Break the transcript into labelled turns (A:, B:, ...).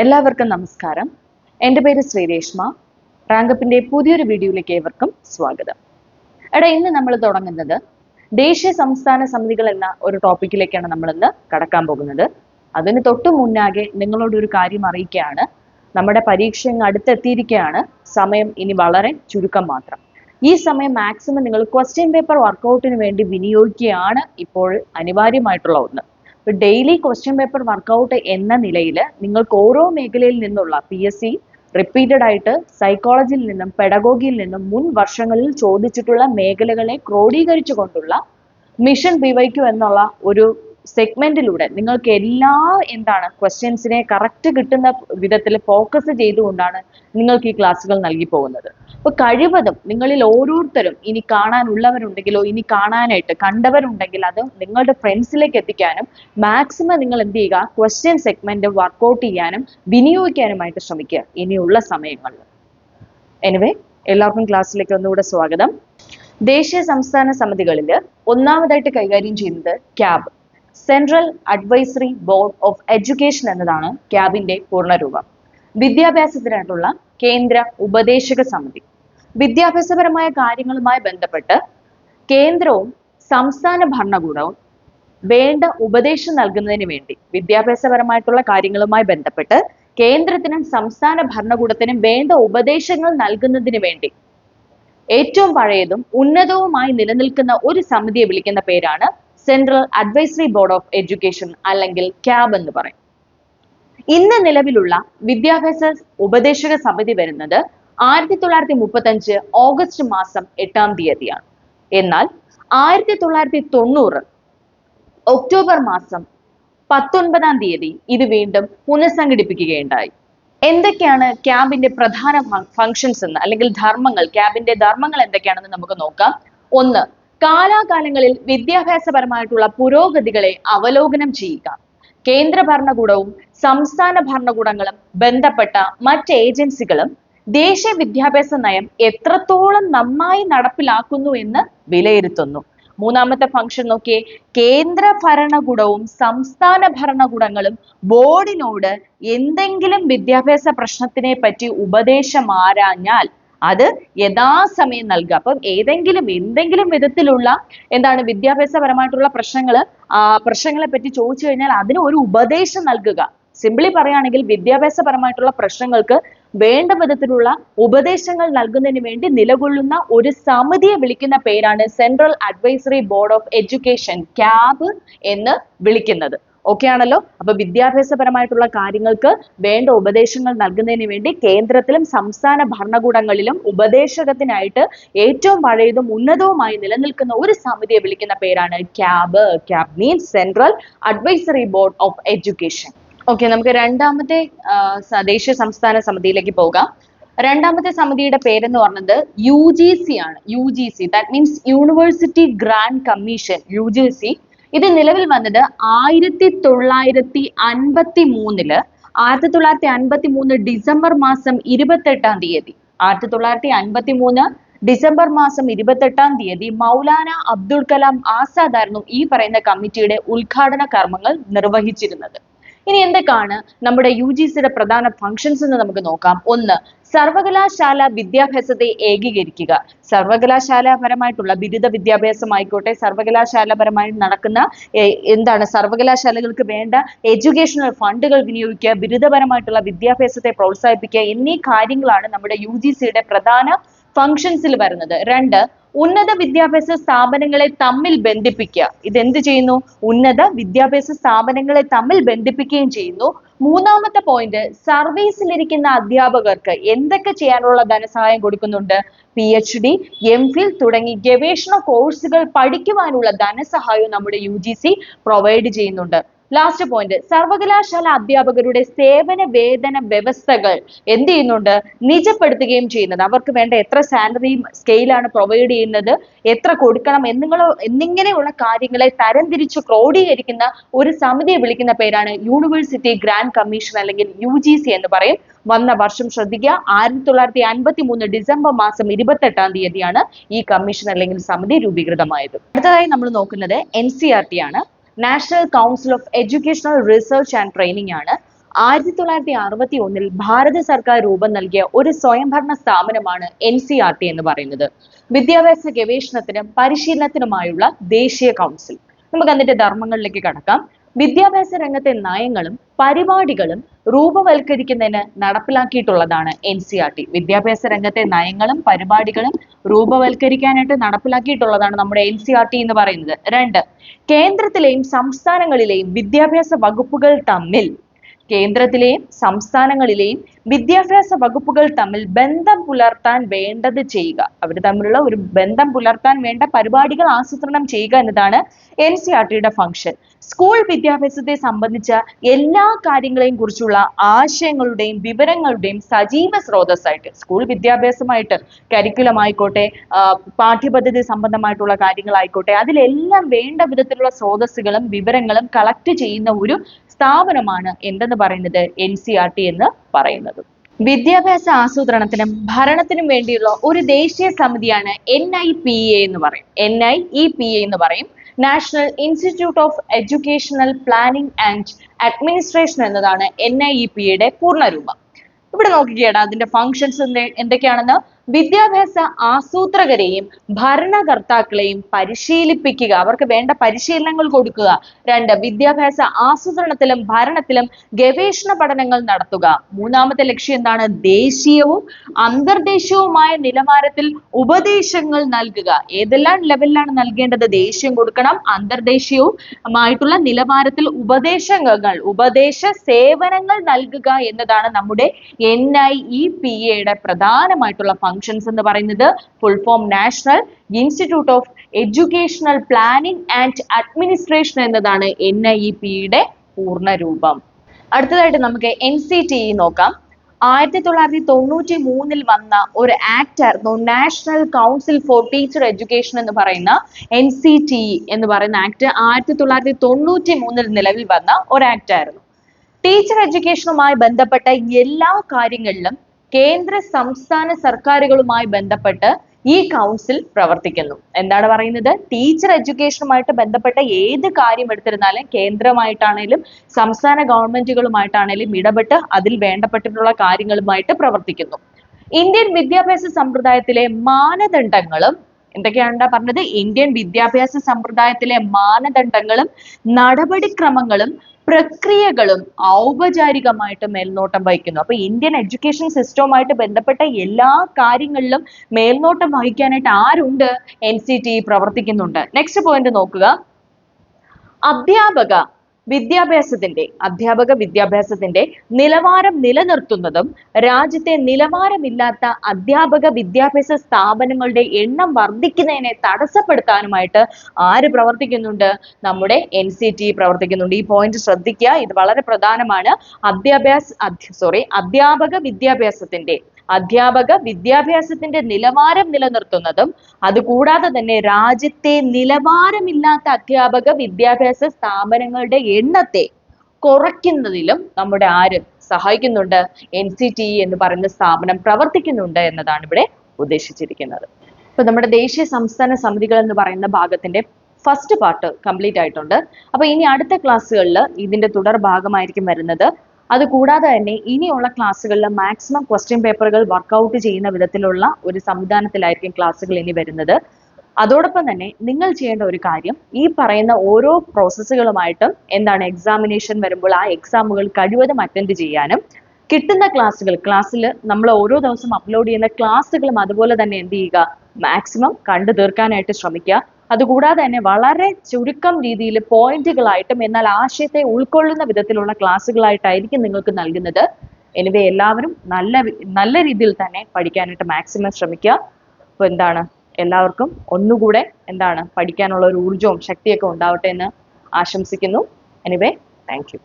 A: എല്ലാവർക്കും നമസ്കാരം. എന്റെ പേര് ശ്രീരേഷ്മ. റാങ്കപ്പിന്റെ പുതിയൊരു വീഡിയോയിലേക്ക് ഏവർക്കും സ്വാഗതം. എടാ ഇന്ന് നമ്മൾ തുടങ്ങുന്നത് ദേശീയ സംസ്ഥാന സമിതികൾ എന്ന ഒരു ടോപ്പിക്കിലേക്കാണ് നമ്മൾ ഇന്ന് കടക്കാൻ പോകുന്നത്. അതിന് തൊട്ടു മുന്നാകെ നിങ്ങളോട് ഒരു കാര്യം അറിയിക്കുകയാണ്. നമ്മുടെ പരീക്ഷ ഇങ്ങ് അടുത്തെത്തിയിരിക്കുകയാണ്. സമയം ഇനി വളരെ ചുരുക്കം മാത്രം. ഈ സമയം മാക്സിമം നിങ്ങൾ ക്വസ്റ്റ്യൻ പേപ്പർ വർക്കൗട്ടിന് വേണ്ടി വിനിയോഗിക്കുകയാണ് ഇപ്പോൾ അനിവാര്യമായിട്ടുള്ള ഒന്ന്. ഡെയിലി ക്വസ്റ്റ്യൻ പേപ്പർ വർക്കൗട്ട് എന്ന നിലയിൽ നിങ്ങൾക്ക് ഓരോ മേഖലയിൽ നിന്നുള്ള പി എസ് സി റിപ്പീറ്റഡ് ആയിട്ട് സൈക്കോളജിയിൽ നിന്നും പെഡഗോഗിയിൽ നിന്നും മുൻ വർഷങ്ങളിൽ ചോദിച്ചിട്ടുള്ള മേഖലകളെ ക്രോഡീകരിച്ചു കൊണ്ടുള്ള മിഷൻ ബിവൈക്യു എന്നുള്ള ഒരു സെഗ്മെന്റിലൂടെ നിങ്ങൾക്ക് എല്ലാ എന്താണ് ക്വസ്റ്റ്യൻസിനെ കറക്റ്റ് കിട്ടുന്ന വിധത്തിൽ ഫോക്കസ് ചെയ്തുകൊണ്ടാണ് നിങ്ങൾക്ക് ഈ ക്ലാസ്സുകൾ നൽകി പോകുന്നത്. അപ്പൊ കഴിവതും നിങ്ങളിൽ ഓരോരുത്തരും ഇനി കാണാനുള്ളവരുണ്ടെങ്കിലോ ഇനി കാണാനായിട്ട് കണ്ടവരുണ്ടെങ്കിൽ അത് നിങ്ങളുടെ ഫ്രണ്ട്സിലേക്ക് എത്തിക്കാനും മാക്സിമം നിങ്ങൾ എന്ത് ചെയ്യുക ക്വസ്റ്റ്യൻ സെഗ്മെന്റ് വർക്കൗട്ട് ചെയ്യാനും വിനിയോഗിക്കാനുമായിട്ട് ശ്രമിക്കുക ഇനിയുള്ള സമയങ്ങളിൽ. എനിവേ എല്ലാവർക്കും ക്ലാസ്സിലേക്ക് ഒന്നുകൂടെ സ്വാഗതം. ദേശീയ സംസ്ഥാന സമിതികളിൽ ഒന്നാമതായിട്ട് കൈകാര്യം ചെയ്യുന്നത് CABE. Central advisory board of education എന്നതാണ് ക്യാബിന്റെ പൂർണരൂപം വിദ്യാഭ്യാസത്തിനായിട്ടുള്ള കേന്ദ്ര ഉപദേശക സമിതി. വിദ്യാഭ്യാസപരമായ കാര്യങ്ങളുമായി ബന്ധപ്പെട്ട് കേന്ദ്രവും സംസ്ഥാന ഭരണകൂടവും വേണ്ട ഉപദേശം നൽകുന്നതിന് വേണ്ടി വിദ്യാഭ്യാസപരമായിട്ടുള്ള കാര്യങ്ങളുമായി ബന്ധപ്പെട്ട് കേന്ദ്രത്തിനും സംസ്ഥാന ഭരണകൂടത്തിനും വേണ്ട ഉപദേശങ്ങൾ നൽകുന്നതിന് വേണ്ടി ഏറ്റവും പഴയതും ഉന്നതവുമായി നിലനിൽക്കുന്ന ഒരു സമിതിയെ വിളിക്കുന്ന പേരാണ് central advisory board of education അല്ലെങ്കിൽ ക്യാബ് എന്ന് പറയും. ഇന്ന് നിലവിലുള്ള വിദ്യാഭ്യാസ ഉപദേശക സമിതി വരുന്നത് ആയിരത്തി തൊള്ളായിരത്തി മുപ്പത്തി അഞ്ച് ഓഗസ്റ്റ് മാസം എട്ടാം തീയതിയാണ്. എന്നാൽ ആയിരത്തി തൊള്ളായിരത്തി തൊണ്ണൂറ് ഒക്ടോബർ മാസം പത്തൊൻപതാം തീയതി ഇത് വീണ്ടും പുനഃസംഘടിപ്പിക്കുകയുണ്ടായി. എന്തൊക്കെയാണ് ക്യാബിന്റെ പ്രധാന ഫങ്ഷൻസ് എന്ന് അല്ലെങ്കിൽ ധർമ്മങ്ങൾ ക്യാബിന്റെ ധർമ്മങ്ങൾ എന്തൊക്കെയാണെന്ന് നമുക്ക് നോക്കാം. ഒന്ന് കാലാകാലങ്ങളിൽ വിദ്യാഭ്യാസപരമായിട്ടുള്ള പുരോഗതികളെ അവലോകനം ചെയ്യുക. കേന്ദ്ര ഭരണകൂടവും സംസ്ഥാന ഭരണകൂടങ്ങളും ബന്ധപ്പെട്ട മറ്റ് ഏജൻസികളും ദേശീയ വിദ്യാഭ്യാസ നയം എത്രത്തോളം നന്നായി നടപ്പിലാക്കുന്നു എന്ന് വിലയിരുത്തുന്നു. മൂന്നാമത്തെ ഫംഗ്ഷൻ നോക്കിയേ കേന്ദ്ര ഭരണകൂടവും സംസ്ഥാന ഭരണകൂടങ്ങളും ബോർഡിനോട് എന്തെങ്കിലും വിദ്യാഭ്യാസ പ്രശ്നത്തിനെ പറ്റി ഉപദേശം ആരാഞ്ഞാൽ അത് യഥാസമയം നൽകുക. അപ്പം ഏതെങ്കിലും എന്തെങ്കിലും വിധത്തിലുള്ള എന്താണ് വിദ്യാഭ്യാസപരമായിട്ടുള്ള പ്രശ്നങ്ങൾ പ്രശ്നങ്ങളെ പറ്റി ചോദിച്ചു കഴിഞ്ഞാൽ അതിന് ഒരു ഉപദേശം നൽകുക. സിംപിളി പറയുകയാണെങ്കിൽ വിദ്യാഭ്യാസപരമായിട്ടുള്ള പ്രശ്നങ്ങൾക്ക് വേണ്ട വിധത്തിലുള്ള ഉപദേശങ്ങൾ നൽകുന്നതിന് വേണ്ടി നിലകൊള്ളുന്ന ഒരു സമിതിയെ വിളിക്കുന്ന പേരാണ് central advisory board of education CABE എന്ന് വിളിക്കുന്നത്. ഓക്കെ ആണല്ലോ? അപ്പൊ വിദ്യാഭ്യാസപരമായിട്ടുള്ള കാര്യങ്ങൾക്ക് വേണ്ട ഉപദേശങ്ങൾ നൽകുന്നതിന് വേണ്ടി കേന്ദ്രത്തിലും സംസ്ഥാന ഭരണകൂടങ്ങളിലും ഉപദേശകത്തിനായിട്ട് ഏറ്റവും പഴയതും ഉന്നതവുമായി നിലനിൽക്കുന്ന ഒരു സമിതിയെ വിളിക്കുന്ന പേരാണ് CABE CABE means central advisory board of education okay നമുക്ക് രണ്ടാമത്തെ ദേശീയ സംസ്ഥാന സമിതിയിലേക്ക് പോകാം. രണ്ടാമത്തെ സമിതിയുടെ പേരെന്ന് പറഞ്ഞത് യു ജി സി ആണ്. U G C that means university grant commission U G C ഇത് നിലവിൽ വന്നത് ആയിരത്തി തൊള്ളായിരത്തി അൻപത്തി മൂന്നിൽ ആയിരത്തി തൊള്ളായിരത്തി അൻപത്തി മൂന്ന് ഡിസംബർ മാസം ഇരുപത്തെട്ടാം തീയതി. ആയിരത്തി തൊള്ളായിരത്തി അൻപത്തി മൂന്ന് ഡിസംബർ മാസം ഇരുപത്തെട്ടാം തീയതി മൗലാന അബ്ദുൾ കലാം ആസാദ് ആയിരുന്നു ഈ പറയുന്ന കമ്മിറ്റിയുടെ ഉദ്ഘാടന കർമ്മങ്ങൾ നിർവഹിച്ചിരുന്നത്. ഇനി എന്തൊക്കെയാണ് നമ്മുടെ യു ജി സിയുടെ പ്രധാന ഫങ്ഷൻസ് എന്ന് നമുക്ക് നോക്കാം. ഒന്ന് സർവകലാശാല വിദ്യാഭ്യാസത്തെ ഏകീകരിക്കുക. സർവകലാശാലാപരമായിട്ടുള്ള ബിരുദ വിദ്യാഭ്യാസമായിക്കോട്ടെ സർവകലാശാലപരമായി നടക്കുന്ന എന്താണ് സർവകലാശാലകൾക്ക് വേണ്ട എഡ്യൂക്കേഷണൽ ഫണ്ടുകൾ വിനിയോഗിക്കുക ബിരുദപരമായിട്ടുള്ള വിദ്യാഭ്യാസത്തെ പ്രോത്സാഹിപ്പിക്കുക എന്നീ കാര്യങ്ങളാണ് നമ്മുടെ യു ജി സിയുടെ പ്രധാന ഫങ്ഷൻസിൽ വരുന്നത്. രണ്ട് ഉന്നത വിദ്യാഭ്യാസ സ്ഥാപനങ്ങളെ തമ്മിൽ ബന്ധിപ്പിക്കുക. ഇത് എന്ത് ചെയ്യുന്നു? ഉന്നത വിദ്യാഭ്യാസ സ്ഥാപനങ്ങളെ തമ്മിൽ ബന്ധിപ്പിക്കുകയും ചെയ്യുന്നു. മൂന്നാമത്തെ പോയിന്റ് സർവീസിലിരിക്കുന്ന അധ്യാപകർക്ക് എന്തൊക്കെ ചെയ്യാനുള്ള ധനസഹായം കൊടുക്കുന്നുണ്ട്? P H D M phil തുടങ്ങി ഗവേഷണ കോഴ്സുകൾ പഠിക്കുവാനുള്ള ധനസഹായവും നമ്മുടെ യു പ്രൊവൈഡ് ചെയ്യുന്നുണ്ട്. ലാസ്റ്റ് പോയിന്റ് സർവകലാശാല അധ്യാപകരുടെ സേവന വേതന വ്യവസ്ഥകൾ എന്ത് ചെയ്യുന്നുണ്ട്? നിജപ്പെടുത്തുകയും ചെയ്യുന്നത് അവർക്ക് വേണ്ട എത്ര സാലറി സ്കെയിലാണ് പ്രൊവൈഡ് ചെയ്യുന്നത് എത്ര കൊടുക്കണം എന്നിങ്ങളോ എന്നിങ്ങനെയുള്ള കാര്യങ്ങളെ തരംതിരിച്ച് ക്രോഡീകരിക്കുന്ന ഒരു സമിതിയെ വിളിക്കുന്ന പേരാണ് യൂണിവേഴ്സിറ്റി ഗ്രാൻഡ് കമ്മീഷൻ അല്ലെങ്കിൽ യു എന്ന് പറയും. വന്ന വർഷം ശ്രദ്ധിക്കുക. ആയിരത്തി തൊള്ളായിരത്തി അൻപത്തി മൂന്ന് ഡിസംബർ മാസം ഇരുപത്തെട്ടാം തീയതിയാണ് ഈ കമ്മീഷൻ അല്ലെങ്കിൽ സമിതി രൂപീകൃതമായത്. അടുത്തതായി നമ്മൾ നോക്കുന്നത് എൻ സി ആർ ടി ആണ്. National council of educational research and training ആണ്. ആയിരത്തി തൊള്ളായിരത്തി അറുപത്തി ഒന്നിൽ ഭാരത സർക്കാർ രൂപം നൽകിയ ഒരു സ്വയംഭരണ സ്ഥാപനമാണ് എൻ സി ആർ ടി എന്ന് പറയുന്നത്. വിദ്യാഭ്യാസ ഗവേഷണത്തിനും പരിശീലനത്തിനുമായുള്ള ദേശീയ കൗൺസിൽ. നമുക്ക് അതിന്റെ ധർമ്മങ്ങളിലേക്ക് കടക്കാം. വിദ്യാഭ്യാസ രംഗത്തെ നയങ്ങളും പരിപാടികളും രൂപവൽക്കരിക്കുന്നതിന് നടപ്പിലാക്കിയിട്ടുള്ളതാണ് എൻ സി ആർ ടി വിദ്യാഭ്യാസ രംഗത്തെ നയങ്ങളും പരിപാടികളും രൂപവൽക്കരിക്കാനായിട്ട് നടപ്പിലാക്കിയിട്ടുള്ളതാണ് നമ്മുടെ എൻ സി ആർ ടി എന്ന് പറയുന്നത്. രണ്ട് കേന്ദ്രത്തിലെയും സംസ്ഥാനങ്ങളിലെയും വിദ്യാഭ്യാസ വകുപ്പുകൾ തമ്മിൽ കേന്ദ്രത്തിലെയും സംസ്ഥാനങ്ങളിലെയും വിദ്യാഭ്യാസ വകുപ്പുകൾ തമ്മിൽ ബന്ധം പുലർത്താൻ വേണ്ടത് ചെയ്യുക. അവർ തമ്മിലുള്ള ഒരു ബന്ധം പുലർത്താൻ വേണ്ട പരിപാടികൾ ആസൂത്രണം ചെയ്യുക എന്നതാണ് എൻ സി ആർ ടിയുടെ ഫംഗ്ഷൻ സ്കൂൾ വിദ്യാഭ്യാസത്തെ സംബന്ധിച്ച എല്ലാ കാര്യങ്ങളെയും കുറിച്ചുള്ള ആശയങ്ങളുടെയും വിവരങ്ങളുടെയും സജീവ സ്രോതസ്സായിട്ട് സ്കൂൾ വിദ്യാഭ്യാസമായിട്ട് കരിക്കുലം ആയിക്കോട്ടെ പാഠ്യപദ്ധതി സംബന്ധമായിട്ടുള്ള കാര്യങ്ങളായിക്കോട്ടെ അതിലെല്ലാം വേണ്ട വിധത്തിലുള്ള സ്രോതസ്സുകളും വിവരങ്ങളും കളക്ട് ചെയ്യുന്ന ഒരു സ്ഥാപനമാണ് എന്തെന്ന് പറയുന്നത് എൻ സി ആർ ടി എന്ന് പറയുന്നത്. വിദ്യാഭ്യാസ ആസൂത്രണത്തിനും ഭരണത്തിനും വേണ്ടിയുള്ള ഒരു ദേശീയ സമിതിയാണ് എൻ ഐ പി എ എന്ന് പറയും. N I E P A എന്ന് പറയും. National institute of educational planning and administration എന്നതാണ് എൻ ഐ ഇ പി എയുടെ പൂർണരൂപം ഇവിടെ നോക്കുകയാണ് അതിന്റെ ഫങ്ഷൻസ് എന്തൊക്കെയാണെന്ന്? വിദ്യാഭ്യാസ ആസൂത്രകരെയും ഭരണകർത്താക്കളെയും പരിശീലിപ്പിക്കുക. അവർക്ക് വേണ്ട പരിശീലനങ്ങൾ കൊടുക്കുക. രണ്ട് വിദ്യാഭ്യാസ ആസൂത്രണത്തിലും ഭരണത്തിലും ഗവേഷണ പഠനങ്ങൾ നടത്തുക. മൂന്നാമത്തെ ലക്ഷ്യം എന്താണ്? ദേശീയവും അന്തർദേശീയവുമായ നിലവാരത്തിൽ ഉപദേശങ്ങൾ നൽകുക. ഏതെല്ലാം ലെവലിലാണ് നൽകേണ്ടത്? ദേശീയം കൊടുക്കണം അന്തർദേശീയവുമായിട്ടുള്ള നിലവാരത്തിൽ ഉപദേശങ്ങൾ ഉപദേശ സേവനങ്ങൾ നൽകുക എന്നതാണ് നമ്മുടെ എൻ ഐ ഇ പി എയുടെ പ്രധാനമായിട്ടുള്ള ഫങ്ഷൻസ് എന്ന് പറയുന്നത് full form national institute of educational planning and administration എന്നതാണ് എൻ ഐ ഇ പിയുടെ പൂർണരൂപം. അടുത്തതായിട്ട് നമുക്ക് എൻ സി ടി നോക്കാം. ആയിരത്തി തൊള്ളായിരത്തി തൊണ്ണൂറ്റി മൂന്നിൽ വന്ന ഒരു ആക്ട് ആയിരുന്നു national council for teacher education എന്ന് പറയുന്ന എൻ സി ടി എന്ന് പറയുന്ന ആക്ട് ആയിരത്തി തൊള്ളായിരത്തി തൊണ്ണൂറ്റി മൂന്നിൽ നിലവിൽ വന്ന ഒരു ആക്ട് ആയിരുന്നു. ടീച്ചർ എഡ്യൂക്കേഷനുമായി ബന്ധപ്പെട്ട എല്ലാ കാര്യങ്ങളിലും കേന്ദ്ര സംസ്ഥാന സർക്കാരുകളുമായി ബന്ധപ്പെട്ട് ഈ കൗൺസിൽ പ്രവർത്തിക്കുന്നു. എന്താണ് പറയുന്നത്? ടീച്ചർ എഡ്യൂക്കേഷനുമായിട്ട് ബന്ധപ്പെട്ട ഏത് കാര്യം എടുത്തിരുന്നാലും കേന്ദ്രമായിട്ടാണേലും സംസ്ഥാന ഗവൺമെന്റുകളുമായിട്ടാണേലും ഇടപെട്ട് അതിൽ വേണ്ടപ്പെട്ടിട്ടുള്ള കാര്യങ്ങളുമായിട്ട് പ്രവർത്തിക്കുന്നു. ഇന്ത്യൻ വിദ്യാഭ്യാസ സമ്പ്രദായത്തിലെ മാനദണ്ഡങ്ങളും എന്തൊക്കെയാണ് പറഞ്ഞത്? ഇന്ത്യൻ വിദ്യാഭ്യാസ സമ്പ്രദായത്തിലെ മാനദണ്ഡങ്ങളും നടപടിക്രമങ്ങളും പ്രക്രിയകളും ഔപചാരികമായിട്ട് മേൽനോട്ടം വഹിക്കുന്നു. അപ്പൊ ഇന്ത്യൻ എഡ്യൂക്കേഷൻ സിസ്റ്റവുമായിട്ട് ബന്ധപ്പെട്ട എല്ലാ കാര്യങ്ങളിലും മേൽനോട്ടം വഹിക്കാനായിട്ട് ആരുണ്ട്? എൻ സി ടി പ്രവർത്തിക്കുന്നുണ്ട്. നെക്സ്റ്റ് പോയിന്റ് നോക്കുക. അധ്യാപക വിദ്യാഭ്യാസത്തിന്റെ അധ്യാപക വിദ്യാഭ്യാസത്തിന്റെ നിലവാരം നിലനിർത്തുന്നതും രാജ്യത്തെ നിലവാരമില്ലാത്ത അധ്യാപക വിദ്യാഭ്യാസ സ്ഥാപനങ്ങളുടെ എണ്ണം വർദ്ധിക്കുന്നതിനെ തടസ്സപ്പെടുത്താനുമായിട്ട് ആര് പ്രവർത്തിക്കുന്നുണ്ട്? നമ്മുടെ എൻ സി ടി പ്രവർത്തിക്കുന്നുണ്ട്. ഈ പോയിന്റ് ശ്രദ്ധിക്കുക. ഇത് വളരെ പ്രധാനമാണ്. അധ്യാഭ്യാസ സോറി അധ്യാപക വിദ്യാഭ്യാസത്തിന്റെ അധ്യാപക വിദ്യാഭ്യാസത്തിന്റെ നിലവാരം നിലനിർത്തുന്നതും അതുകൂടാതെ തന്നെ രാജ്യത്തെ നിലവാരമില്ലാത്ത അധ്യാപക വിദ്യാഭ്യാസ സ്ഥാപനങ്ങളുടെ എണ്ണത്തെ കുറയ്ക്കുന്നതിലും നമ്മുടെ ആര് സഹായിക്കുന്നുണ്ട്? എൻ സി ടി എന്ന് പറയുന്ന സ്ഥാപനം പ്രവർത്തിക്കുന്നുണ്ട് എന്നതാണ് ഇവിടെ ഉദ്ദേശിച്ചിരിക്കുന്നത്. ഇപ്പൊ നമ്മുടെ ദേശീയ സംസ്ഥാന സമിതികൾ എന്ന് പറയുന്ന ഭാഗത്തിന്റെ ഫസ്റ്റ് പാർട്ട് കംപ്ലീറ്റ് ആയിട്ടുണ്ട്. അപ്പൊ ഇനി അടുത്ത ക്ലാസ്സുകളിൽ ഇതിന്റെ തുടർ ഭാഗമായിരിക്കും വരുന്നത് അത് കൂടാതെ തന്നെ ഇനിയുള്ള ക്ലാസ്സുകളിൽ മാക്സിമം ക്വസ്റ്റ്യൻ പേപ്പറുകൾ വർക്കൗട്ട് ചെയ്യുന്ന വിധത്തിലുള്ള ഒരു സംവിധാനത്തിലായിരിക്കും ക്ലാസ്സുകൾ ഇനി വരുന്നത്. അതോടൊപ്പം തന്നെ നിങ്ങൾ ചെയ്യേണ്ട ഒരു കാര്യം ഈ പറയുന്ന ഓരോ പ്രോസസ്സുകളുമായിട്ടും എന്താണ് എക്സാമിനേഷൻ വരുമ്പോൾ ആ എക്സാമുകൾ കഴിവതും അറ്റൻഡ് ചെയ്യാനും കിട്ടുന്ന ക്ലാസ്സുകൾ ക്ലാസ്സിൽ നമ്മൾ ഓരോ ദിവസം അപ്ലോഡ് ചെയ്യുന്ന ക്ലാസ്സുകളും അതുപോലെ തന്നെ എന്ത് ചെയ്യുക? മാക്സിമം കണ്ടു തീർക്കാനായിട്ട് ശ്രമിക്കുക. അതുകൂടാതെ തന്നെ വളരെ ചുരുക്കം രീതിയിൽ പോയിന്റുകളായിട്ടും എന്നാൽ ആശയത്തെ ഉൾക്കൊള്ളുന്ന വിധത്തിലുള്ള ക്ലാസ്സുകളായിട്ടായിരിക്കും നിങ്ങൾക്ക് നൽകുന്നത്. എനിവേ എല്ലാവരും നല്ല നല്ല രീതിയിൽ തന്നെ പഠിക്കാനായിട്ട് മാക്സിമം ശ്രമിക്കുക. അപ്പോൾ എന്താണ്? എല്ലാവർക്കും ഒന്നുകൂടെ എന്താണ് പഠിക്കാനുള്ള ഒരു ഊർജവും ശക്തിയൊക്കെ ഉണ്ടാവട്ടെ എന്ന് ആശംസിക്കുന്നു. Anyway thank